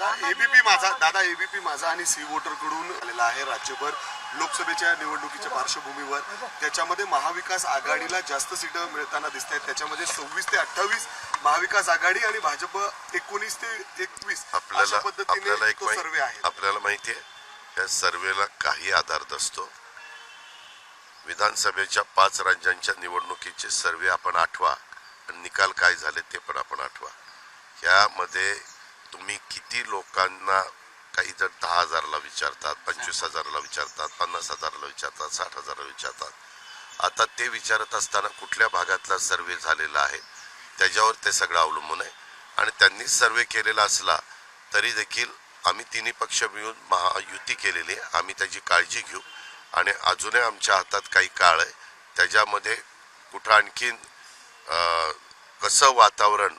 ABP माझा दादा ABP माझा आणि सी वोटरकडून आलेला आहे राज्यभर. लोकसभेच्या निवडणुकीच्या पार्श्वभूमीवर. त्याच्यामध्ये महाविकास आघाडीला जास्त सीटं मिळताना दिसत आहेत त्याच्यामध्ये सव्वीस ते अठ्ठावीस महाविकास आघाडी आणि भाजप एकोणीस ते एकवीस अशा आपल्याला पद्धतीने तो सर्वे आहे. आपल्याला माहिती आहे या सर्वेला काही आधार नसतो. विधानसभेच्या पाच राज्यांच्या निवडणुकीचे सर्वे आपण आठवा. आणि निकाल काय झाले ते पण आपण आठवा. यामध्ये तुम्ही किती लोकांना काही जर दहा हजारला विचारतात पंचवीस हजाराला विचारतात पन्नास हजाराला विचारतात साठ हजाराला विचारतात. आता ते विचारत असताना कुठल्या भागातला सर्वे झालेला आहे? त्याच्यावर ते सगळं अवलंबून आहे. आणि त्यांनी सर्वे केलेला असला तरी देखील आम्ही तिन्ही पक्ष मिळून महायुती केलेली आहे. आम्ही त्याची काळजी घेऊ. आणि अजूनही आमच्या हातात काही काळ आहे. त्याच्यामध्ये कुठं आणखीन कसं वातावरण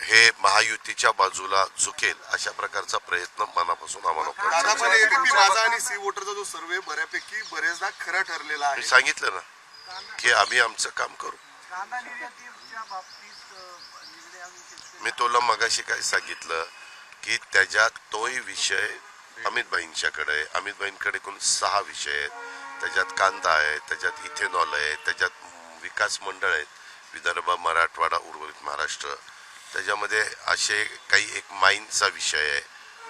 हे महायुतीच्या बाजूला झुकेल अशा प्रकारचा प्रयत्न मनापासून आम्हाला दादा करतो पण एबीपी माझा आणि सी वोटरचा जो सर्वे बऱ्यापैकी बरेचदा खरा ठरलेला मी आहे सांगितलं ना की आम्ही आमचं काम करू. कांदा निर्यातीच्या बाबतीत अ, निर्णय आणून शेतकरी मी तुला मगाशी काय सांगितलं की त्याच्यात तोही विषय अमित भाईंच्याकडे आहे. अमित भाईंकडे एकूण सहा विषय आहेत. त्याच्यात कांदा आहे त्याच्यात इथेनॉल आहे त्याच्यात विकास मंडळ आहेत. विदर्भ मराठवाडा उर्वरित महाराष्ट्र. त्याच्यामध्ये असे काही एक माईनचा विषय आहे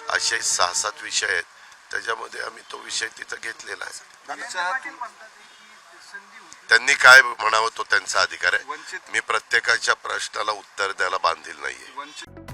असे सहा सात विषय आहेत. त्याच्यामध्ये आम्ही तो विषय तिथं घेतलेला आहे. त्यांनी काय म्हणावं तो त्यांचा अधिकार आहे. मी प्रत्येकाच्या प्रश्नाला उत्तर द्यायला बांधील नाहीये. वंचित